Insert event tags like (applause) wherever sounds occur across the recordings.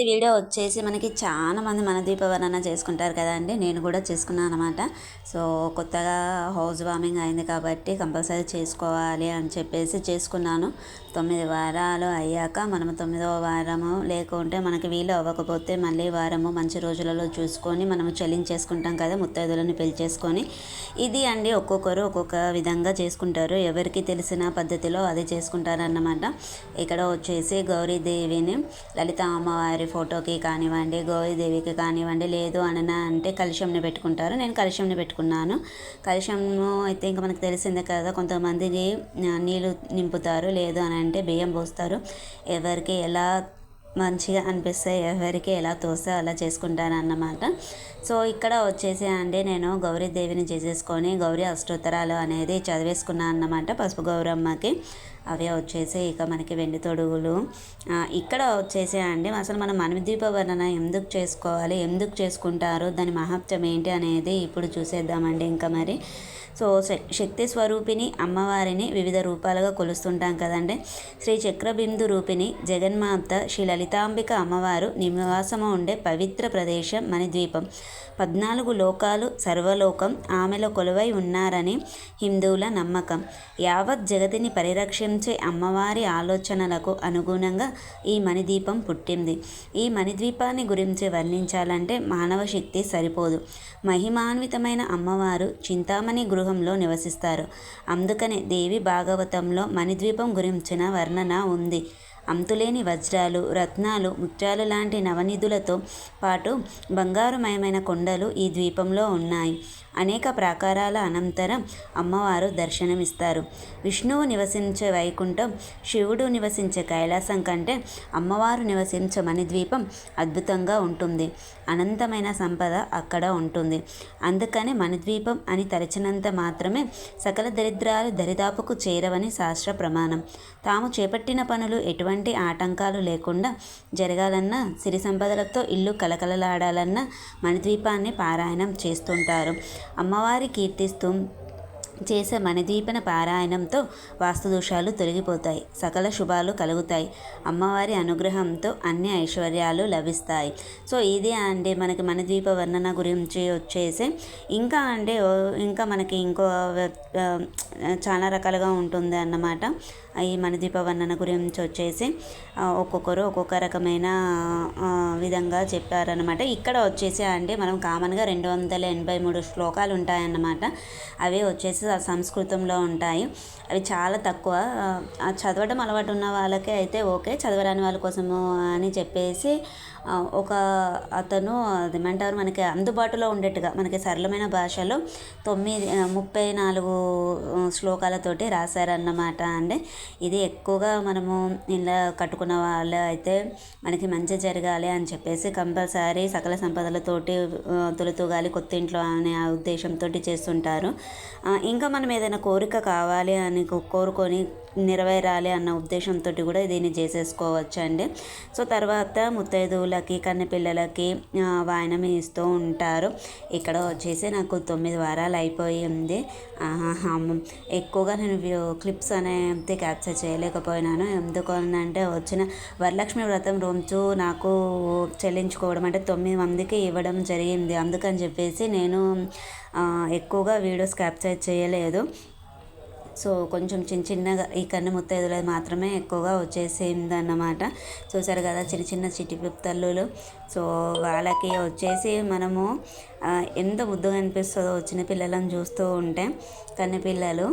ఈ వీడియో వచ్చేసి మనకి చాలా మంది మన దీపవర్ణన చేసుకుంటారు కదండి నేను కూడా చేసుకున్నాను అనమాట సో కొత్తగా హౌస్ వార్మింగ్ అయింది కాబట్టి కంపల్సరీ చేసుకోవాలి అని చెప్పేసి చేసుకున్నాను. తొమ్మిది వారాలు అయ్యాక మనము తొమ్మిదవ వారము లేకుంటే మనకి వీలు అవ్వకపోతే మళ్ళీ వారము మంచి రోజులలో చూసుకొని మనము చెల్లించేసుకుంటాం కదా ముత్తైదులను పిలిచేసుకొని ఇది అండి ఒక్కొక్కరు ఒక్కొక్క విధంగా చేసుకుంటారు. ఎవరికి తెలిసిన పద్ధతిలో అది చేసుకుంటారన్నమాట. ఇక్కడ వచ్చేసి గౌరీదేవిని లలిత అమ్మవారి ఫోటోకి కానివ్వండి గౌరీదేవికి కానివ్వండి లేదు అని అంటే కలిశంని పెట్టుకుంటారు. నేను కలిశంని పెట్టుకున్నాను. కలిశము అయితే ఇంకా మనకు తెలిసిందే కదా కొంతమందికి నీళ్ళు నింపుతారు లేదు అని అంటే బియ్యం పోస్తారు. ఎవరికి ఎలా మంచిగా అనిపిస్తే ఎవరికి ఎలా తోస్తే అలా చేసుకుంటాను అన్నమాట. సో ఇక్కడ వచ్చేసి అండి నేను గౌరీదేవిని చేసేసుకొని గౌరీ అష్టోత్తరాలు అనేది చదివేసుకున్నాను అన్నమాట పసుపు గౌరమ్మకి. అవే వచ్చేసి ఇక మనకి వెండి తొడుగులు. ఇక్కడ వచ్చేసి అండి. అసలు మనం మనదీప వర్ణన ఎందుకు చేసుకోవాలి? ఎందుకు చేసుకుంటారు? దాని మహత్వం ఏంటి అనేది ఇప్పుడు చూసేద్దామండి ఇంకా మరి. సో శక్తి స్వరూపిణి అమ్మవారిని వివిధ రూపాలుగా కొలుస్తుంటాం కదండి. శ్రీ చక్రబిందు రూపిణి జగన్మాత శ్రీ లలితాంబిక అమ్మవారు నివాసము ఉండే పవిత్ర ప్రదేశం మణిద్వీపం పద్నాలుగు లోకాలు సర్వలోకం ఆమెలో కొలువై ఉన్నారని హిందువుల నమ్మకం. యావత్ జగతిని పరిరక్షించే అమ్మవారి ఆలోచనలకు అనుగుణంగా ఈ మణిద్వీపం పుట్టింది. ఈ మణిద్వీపాన్ని గురించి వర్ణించాలంటే మానవ శక్తి సరిపోదు. మహిమాన్వితమైన అమ్మవారు చింతామణి గృహంలో నివసిస్తారు. అందుకనే దేవి భాగవతంలో మణిద్వీపం గురించిన వర్ణన ఉంది. అంతులేని వజ్రాలు రత్నాలు ముత్యాలు లాంటి నవనిధులతో పాటు బంగారుమయమైన కొండలు ఈ ద్వీపంలో ఉన్నాయి. అనేక ప్రాకారాల అనంతరం అమ్మవారు దర్శనమిస్తారు. విష్ణువు నివసించే వైకుంఠం శివుడు నివసించే కైలాసం కంటే అమ్మవారు నివసించే మణిద్వీపం అద్భుతంగా ఉంటుంది. అనంతమైన సంపద అక్కడ ఉంటుంది. అందుకని మణిద్వీపం అని తలచినంత మాత్రమే సకల దరిద్రాలు దరిదాపుకు చేరవని శాస్త్ర ప్రమాణం. తాము చేపట్టిన పనులు ఎటువంటి ఆటంకాలు లేకుండా జరగాలన్నా సిరి సంపదలతో ఇల్లు కలకలలాడాలన్నా మణిద్వీపాన్ని పారాయణం చేస్తుంటారు. అమ్మవారి కీర్తిస్తూ చేసే మణిదీపన పారాయణంతో వాస్తుదోషాలు తొలగిపోతాయి. సకల శుభాలు కలుగుతాయి. అమ్మవారి అనుగ్రహంతో అన్ని ఐశ్వర్యాలు లభిస్తాయి. సో ఇది అండి మనకి మణిద్వీప వర్ణన గురించి వచ్చేసి. ఇంకా అంటే ఇంకా మనకి ఇంకో చాలా రకాలుగా ఉంటుంది అన్నమాట ఈ మన వర్ణన గురించి వచ్చేసి ఒక్కొక్కరు ఒక్కొక్క రకమైన విధంగా చెప్పారనమాట ఇక్కడ వచ్చేసి అంటే మనం కామన్గా రెండు వందల ఎనభై మూడు శ్లోకాలు ఉంటాయన్నమాట. అవి వచ్చేసి సంస్కృతంలో ఉంటాయి. అవి చాలా తక్కువ. ఆ, చదవడం అలవాటు ఉన్న వాళ్ళకే అయితే ఓకే. చదవరాని వాళ్ళ కోసము అని చెప్పేసి ఒక అతను అదేమంటారు మనకి అందుబాటులో ఉండేట్టుగా మనకి సరళమైన భాషలో తొమ్మిది ముప్పై నాలుగు శ్లోకాలతోటి రాశారన్నమాట అండి. ఇది ఎక్కువగా మనము ఇలా కట్టుకున్న వాళ్ళు అయితే మనకి మంచి జరగాలి అని చెప్పేసి కంపల్సరీ సకల సంపదలతోటి తొలుతూగాలి కొత్త ఇంట్లో అనే ఆ ఉద్దేశంతో చేస్తుంటారు. ఇంకా మనం ఏదైనా కోరిక కావాలి అని కోరుకొని నెరవేరాలి అన్న ఉద్దేశంతో కూడా దీన్ని చేసేసుకోవచ్చు అండి సో తర్వాత ముత్తైదువుల పిల్లలకి కన్నెపిల్లలకి వాయనం ఇస్తూ ఉంటారు. ఇక్కడ వచ్చేసి నాకు తొమ్మిది వారాలు అయిపోయింది ఎక్కువగా నేను క్లిప్స్ అనేది క్యాప్చర్ చేయలేకపోయినాను. ఎందుకు అంటే వచ్చిన వరలక్ష్మి వ్రతం రోజు నాకు చెల్లించుకోవడం అంటే తొమ్మిది మందికి ఇవ్వడం జరిగింది. అందుకని చెప్పేసి నేను ఎక్కువగా వీడియోస్ క్యాప్చర్ చేయలేదు. సో కొంచెం చిన్న చిన్నగా ఈ కన్ను ముత్తైదులది మాత్రమే ఎక్కువగా వచ్చేసింది అన్నమాట చూసారు కదా చిన్న చిన్న చిట్టి తల్లులు సో వాళ్ళకి వచ్చేసి మనము ఎంత ముద్దుగా అనిపిస్తుందో చిన్న పిల్లలను చూస్తూ ఉంటే కన్ను పిల్లలు.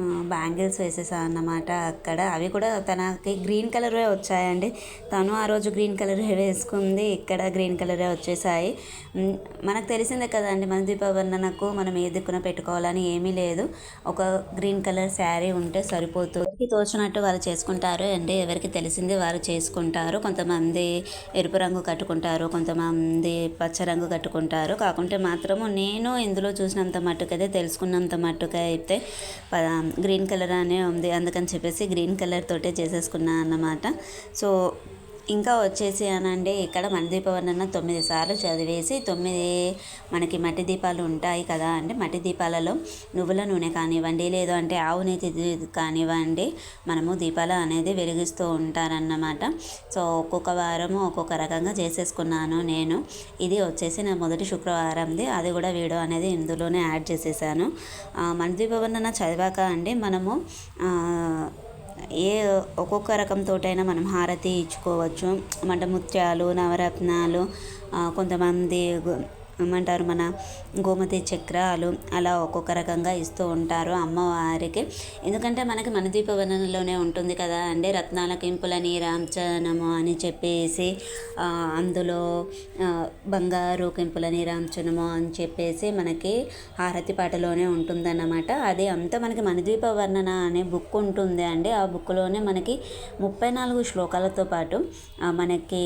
బ్యాంగిల్స్ వేసేసాను అన్నమాట అక్కడ. అవి కూడా తనకి గ్రీన్ కలరే వచ్చాయండి. తను ఆ రోజు గ్రీన్ కలరే వేసుకుంది. ఇక్కడ గ్రీన్ కలరే వచ్చేసాయి. మనకు తెలిసిందే కదండి మన దీపావర్ణనకు మనం ఏ దిక్కున పెట్టుకోవాలని ఏమీ లేదు. ఒక గ్రీన్ కలర్ శారీ ఉంటే సరిపోతుంది. ఎవరికి తోచినట్టు వాళ్ళు చేసుకుంటారు అండి. ఎవరికి తెలిసింది వారు చేసుకుంటారు. కొంతమంది ఎరుపు రంగు కట్టుకుంటారు కొంతమంది పచ్చ రంగు కట్టుకుంటారు. కాకుంటే మాత్రము నేను ఇందులో చూసినంత మట్టుకైతే తెలుసుకున్నంత మట్టుకైతే అయితే ప- గ్రీన్ కలర్ అనే ఉంది అందుకని చెప్పేసి గ్రీన్ కలర్ తోటే చేసేసుకున్నా అన్నమాట. సో ఇంకా వచ్చేసి అనండి ఇక్కడ మణిదీప వర్ణన తొమ్మిది సార్లు చదివేసి తొమ్మిది మనకి మట్టి దీపాలు ఉంటాయి కదా అంటే మట్టి దీపాలలో నువ్వుల నూనె కానివ్వండి లేదు అంటే ఆవు నేతి కానివ్వండి మనము దీపాలు అనేది వెలిగిస్తూ ఉంటారన్నమాట. సో ఒక్కొక్క వారము ఒక్కొక్క రకంగా చేసేసుకున్నాను నేను. ఇది వచ్చేసి నా మొదటి శుక్రవారంది. అది కూడా వీడియో అనేది ఇందులోనే యాడ్ చేసేసాను. మణిదీప వర్ణన చదివాక అండి మనము ఏ ఒక్కొక్క రకంతోటైనా మనం హారతి ఇచ్చుకోవచ్చు. అంటే ముత్యాలు నవరత్నాలు కొంతమంది ఏమంటారు మన గోమతి చక్రాలు అలా ఒక్కొక్క రకంగా ఇస్తూ ఉంటారు అమ్మవారికి. ఎందుకంటే మనకి మన దీపవనంలోనే ఉంటుంది కదా అండి రత్నాల కింపులని రాంచనము అని చెప్పేసి అందులో బంగారు కింపులని రాంచనము అని చెప్పేసి మనకి హారతి పాటలోనే ఉంటుందన్నమాట. అది అంతా మనకి మనదీప వర్ణన అనే బుక్ ఉంటుంది అండి. ఆ బుక్లోనే మనకి ముప్పై నాలుగు శ్లోకాలతో పాటు మనకి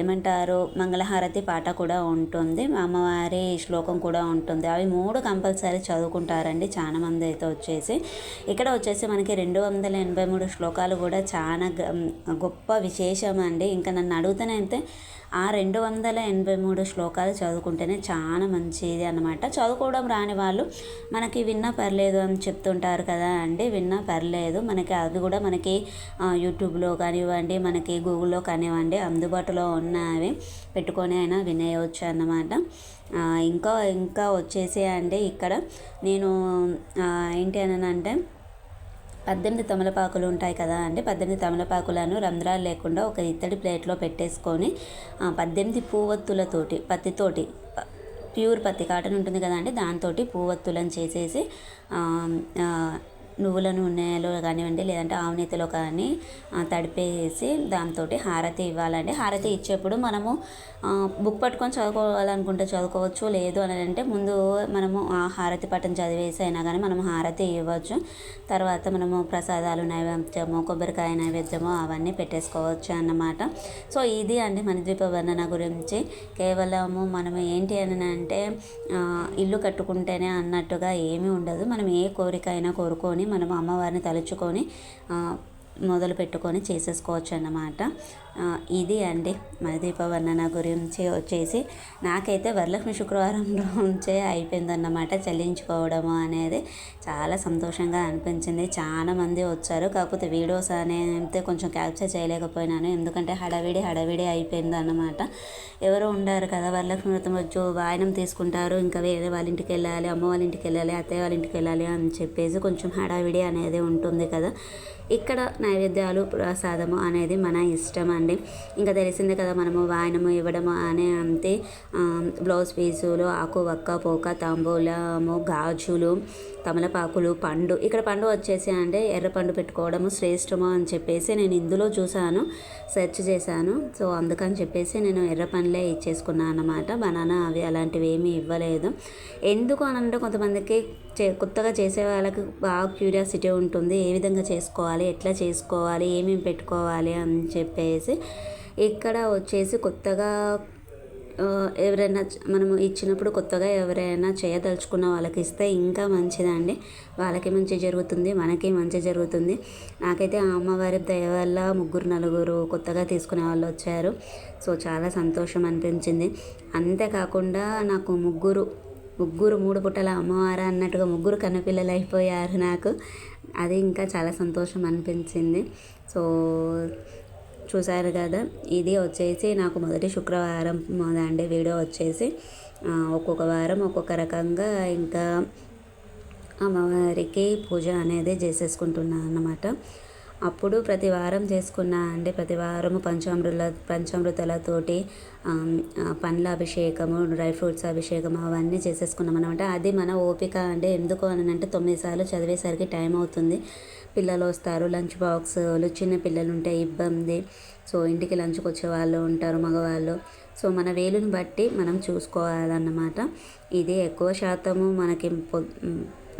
ఏమంటారు మంగళహారతి పాట కూడా ఉంటుంది. అమ్మవారి అమ్మవారి శ్లోకం కూడా ఉంటుంది. అవి మూడు కంపల్సరీ చదువుకుంటారండి. చాలా మంది అయితే వచ్చేసి. ఇక్కడ వచ్చేసి మనకి రెండు వందల ఎనభై మూడు శ్లోకాలు కూడా చాలా గొప్ప విశేషం అండి. ఇంకా నన్ను అడుగుతానైతే ఆ రెండు వందల ఎనభై మూడు శ్లోకాలు చదువుకుంటేనే చాలా మంచిది అనమాట చదువుకోవడం రాని వాళ్ళు మనకి విన్నా పర్లేదు అని చెప్తుంటారు కదా అండి. విన్నా పర్లేదు. మనకి అవి కూడా మనకి యూట్యూబ్లో కానివ్వండి మనకి గూగుల్లో కానివ్వండి అందుబాటులో ఉన్నవి పెట్టుకొని అయినా వినేయవచ్చు అన్నమాట. ఇంకా ఇంకా వచ్చేసి అండి ఇక్కడ నేను ఏంటి అని అంటే పద్దెనిమిది తమలపాకులు ఉంటాయి కదా అంటే పద్దెనిమిది తమలపాకులను రంధ్రాలు లేకుండా ఒక ఇత్తడి ప్లేట్లో పెట్టేసుకొని పద్దెనిమిది పువ్వొత్తులతోటి పత్తితోటి ప్యూర్ పత్తి కాటన్ ఉంటుంది కదా అండి. దాంతో పూవత్తులను చేసేసి నువ్వుల నూనెలో కానివ్వండి లేదంటే ఆవునేతిలో కానీ తడిపేసి దాంతో హారతి ఇవ్వాలండి. హారతి ఇచ్చేప్పుడు మనము బుక్ పట్టుకొని చదువుకోవాలనుకుంటే చదువుకోవచ్చు లేదు అని అంటే ముందు మనము ఆ హారతి పట్టం చదివేసి అయినా కానీ మనం హారతి ఇవ్వచ్చు. తర్వాత మనము ప్రసాదాలు నైవేద్యము కొబ్బరికాయ నైవేద్యము అవన్నీ పెట్టేసుకోవచ్చు అన్నమాట. సో ఇది అండి మన ద్వీప వర్ణన గురించి. కేవలము మనం ఏంటి అని అంటే ఇల్లు కట్టుకుంటేనే అన్నట్టుగా ఏమీ ఉండదు. మనం ఏ కోరిక అయినా కోరుకొని మనం అమ్మవారిని తలుచుకొని మొదలు పెట్టుకొని చేసేసుకోవచ్చు అన్నమాట ఇది అండి. మన దీపవర్ణన గురించి వచ్చేసి నాకైతే వరలక్ష్మి శుక్రవారం (laughs) నుంచే అయిపోయిందన్నమాట చెల్లించుకోవడము అనేది. చాలా సంతోషంగా అనిపించింది. చాలామంది వచ్చారు. కాకపోతే వీడియోస్ అనేది కొంచెం క్యాప్చర్ చేయలేకపోయినాను. ఎందుకంటే హడావిడి హడావిడి అయిపోయింది అన్నమాట ఎవరు ఉండారు కదా వరలక్ష్మి వ్రతం. వచ్చి వాయనం తీసుకుంటారు. ఇంకా వేరే వాళ్ళ ఇంటికి వెళ్ళాలి అమ్మ వాళ్ళ ఇంటికి వెళ్ళాలి అత్తయ్య వాళ్ళ ఇంటికి వెళ్ళాలి అని చెప్పేసి కొంచెం హడావిడి అనేది ఉంటుంది కదా. ఇక్కడ నైవేద్యాలు ప్రసాదము అనేది మన ఇష్టం అని అండి ఇంకా తెలిసిందే కదా మనము వాయనము ఇవ్వడము అనే అంతే బ్లౌజ్ పీసులు ఆకు వక్క పోక తాంబూలము గాజులు తమలపాకులు పండు. ఇక్కడ పండు వచ్చేసి అంటే ఎర్ర పండు పెట్టుకోవడము శ్రేష్టము అని చెప్పేసి నేను ఇందులో చూశాను సెర్చ్ చేశాను. సో అందుకని చెప్పేసి నేను ఎర్ర పండ్లే ఇచ్చేసుకున్నాను అన్నమాట. బనానా అవి అలాంటివి ఏమీ ఇవ్వలేదు. ఎందుకు అని అంటే కొంతమందికి చే కొత్తగా చేసే వాళ్ళకి బాగా క్యూరియాసిటీ ఉంటుంది. ఏ విధంగా చేసుకోవాలి ఎట్లా చేసుకోవాలి ఏమేమి పెట్టుకోవాలి అని చెప్పేసి ఇక్కడ వచ్చేసి కొత్తగా ఎవరైనా మనము ఇచ్చినప్పుడు కొత్తగా ఎవరైనా చేయదలుచుకున్న వాళ్ళకి ఇస్తే ఇంకా మంచిదండి. వాళ్ళకి మంచి జరుగుతుంది మనకి మంచి జరుగుతుంది. నాకైతే ఆ అమ్మవారి దయ వల్ల ముగ్గురు నలుగురు కొత్తగా తీసుకునే వాళ్ళు వచ్చారు. సో చాలా సంతోషం అనిపించింది. అంతేకాకుండా నాకు ముగ్గురు ముగ్గురు మూడు పుట్టల అమ్మవారు అన్నట్టుగా ముగ్గురు కన్నపిల్లలు అయిపోయారు నాకు. అది ఇంకా చాలా సంతోషం అనిపించింది. సో చూసారు కదా. ఇది వచ్చేసి నాకు మొదటి శుక్రవారం అండి వీడియో వచ్చేసి ఒక్కొక్క వారం ఒక్కొక్క రకంగా ఇంకా అమ్మవారికి పూజ అనేది చేసేసుకుంటున్నాను అన్నమాట. అప్పుడు ప్రతి వారం చేసుకున్నా అంటే ప్రతి వారము పంచామృత పంచామృతాలతోటి పండ్ల అభిషేకము డ్రై ఫ్రూట్స్ అభిషేకం అవన్నీ చేసేసుకున్నాం అనమాట అది మన ఓపిక అంటే ఎందుకు అని అంటే తొమ్మిది సార్లు చదివేసరికి టైం అవుతుంది. పిల్లలు వస్తారు లంచ్ బాక్స్లు చిన్న పిల్లలు ఉంటే ఇబ్బంది. సో ఇంటికి లంచ్కి వచ్చే వాళ్ళు ఉంటారు మగవాళ్ళు. సో మన వేలుని బట్టి మనం చూసుకోవాలన్నమాట. ఇది ఎక్కువ శాతము మనకి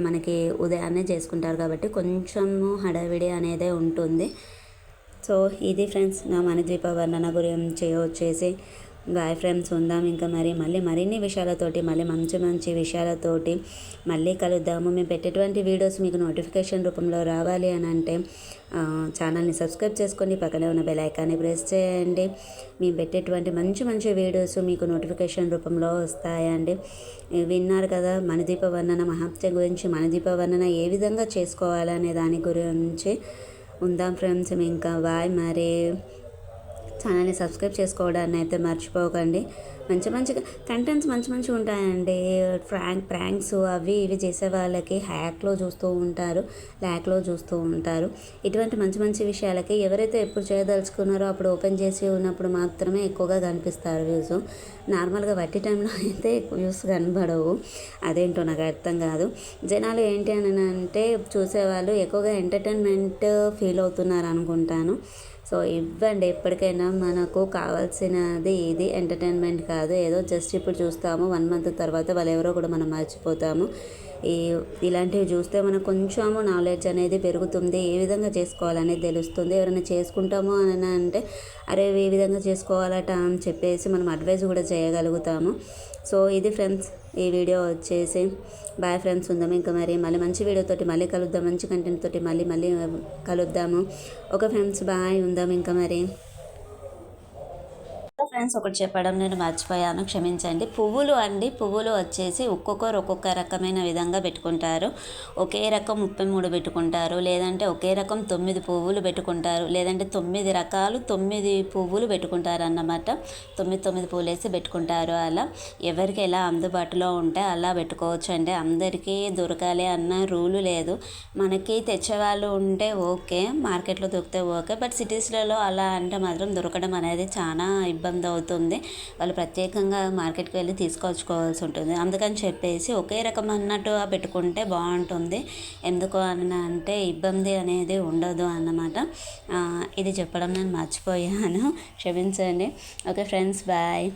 మనకి ఉదయాన్నే చేసుకుంటారు కాబట్టి కొంచెము హడావిడి అనేది ఉంటుంది. సో ఇది ఫ్రెండ్స్ నా మణిద్వీప వర్ణన గురించి వచ్చేసి బాయ్ ఫ్రెండ్స్ ఉందాం. ఇంకా మరి మళ్ళీ మరిన్ని విషయాలతోటి మళ్ళీ మంచి మంచి విషయాలతోటి మళ్ళీ కలుద్దాము. మేము పెట్టేటువంటి వీడియోస్ మీకు నోటిఫికేషన్ రూపంలో రావాలి అని అంటే ఛానల్ని సబ్స్క్రైబ్ చేసుకొని పక్కనే ఉన్న బెల్ ఐకాన్ని ప్రెస్ చేయండి. మేము పెట్టేటువంటి మంచి మంచి వీడియోస్ మీకు నోటిఫికేషన్ రూపంలో వస్తాయండి. విన్నారు కదా మనదీప వర్ణన మహాత్య గురించి. మనదీప వర్ణన ఏ విధంగా చేసుకోవాలనే దాని గురించి ఉందాం ఫ్రెండ్స్ ఇంకా బాయ్ మరి. ఛానల్ని సబ్స్క్రైబ్ చేసుకోవడాన్ని అయితే మర్చిపోకండి. మంచి మంచి కంటెంట్స్ మంచి మంచి ఉంటాయండి. ఫ్రాంక్ ప్రాంక్స్ అవి ఇవి చేసే వాళ్ళకి హ్యాక్లో చూస్తూ ఉంటారు ల్యాక్లో చూస్తూ ఉంటారు. ఇటువంటి మంచి మంచి విషయాలకి ఎవరైతే ఎప్పుడు చేయదలుచుకున్నారో అప్పుడు ఓపెన్ చేసి ఉన్నప్పుడు మాత్రమే ఎక్కువగా కనిపిస్తారు వ్యూస్. నార్మల్గా వట్టి టైంలో (laughs) అయితే ఎక్కువ వ్యూస్ కనబడవు. అదేంటో నాకు అర్థం కాదు. జనాలు ఏంటి అని అంటే చూసేవాళ్ళు ఎక్కువగా ఎంటర్టైన్మెంట్ ఫీల్ అవుతున్నారు అనుకుంటాను. సో ఇవ్వండి ఎప్పటికైనా మనకు కావాల్సినది ఇది ఎంటర్టైన్మెంట్ కాదు. ఏదో జస్ట్ ఇప్పుడు చూస్తాము వన్ మంత్ తర్వాత వాళ్ళు ఎవరో కూడా మనం మర్చిపోతాము. ఈ ఇలాంటివి చూస్తే మనకు కొంచెము నాలెడ్జ్ అనేది పెరుగుతుంది. ఏ విధంగా చేసుకోవాలనేది తెలుస్తుంది. ఎవరైనా చేసుకుంటాము అని అంటే అరే ఏ విధంగా చేసుకోవాలట? అని చెప్పేసి మనం అడ్వైజ్ కూడా చేయగలుగుతాము. సో ఇది ఫ్రెండ్స్ ఈ వీడియో వచ్చేసి బాయ్ ఫ్రెండ్స్ ఉందాం. ఇంకా మరి మళ్ళీ మంచి వీడియోతోటి మళ్ళీ కలుద్దాం. మంచి కంటెంట్ తోటి మళ్ళీ మళ్ళీ కలుద్దాము. ఒక ఫ్రెండ్స్ బాయ్ ఉందాం. ఇంకా మరి ఫ్రెండ్స్ ఒకటి చెప్పడం నేను మర్చిపోయాను క్షమించండి. పువ్వులు అండి పువ్వులు వచ్చేసి ఒక్కొక్కరు ఒక్కొక్క రకమైన విధంగా పెట్టుకుంటారు. ఒకే రకం ముప్పై మూడు పెట్టుకుంటారు లేదంటే ఒకే రకం తొమ్మిది పువ్వులు పెట్టుకుంటారు లేదంటే తొమ్మిది రకాలు తొమ్మిది పువ్వులు పెట్టుకుంటారు అన్నమాట తొమ్మిది తొమ్మిది పువ్వులు వేసి పెట్టుకుంటారు అలా. ఎవరికి ఎలా అందుబాటులో ఉంటే అలా పెట్టుకోవచ్చు అంటే అందరికీ దొరకాలి అన్న రూలు లేదు. మనకి తెచ్చేవాళ్ళు ఉంటే ఓకే మార్కెట్లో దొరికితే ఓకే బట్ సిటీస్లలో అలా అంటే మాత్రం దొరకడం అనేది చాలా ఇబ్బంది అవుతుంది. వాళ్ళు ప్రత్యేకంగా మార్కెట్కి వెళ్ళి తీసుకొచ్చుకోవాల్సి ఉంటుంది. అందుకని చెప్పేసి ఒకే రకం అన్నట్టుగా పెట్టుకుంటే బాగుంటుంది. ఎందుకు అని అంటే ఇబ్బంది అనేది ఉండదు అన్నమాట. ఇది చెప్పడం నేను మర్చిపోయాను. క్షమించండి. Okay friends bye.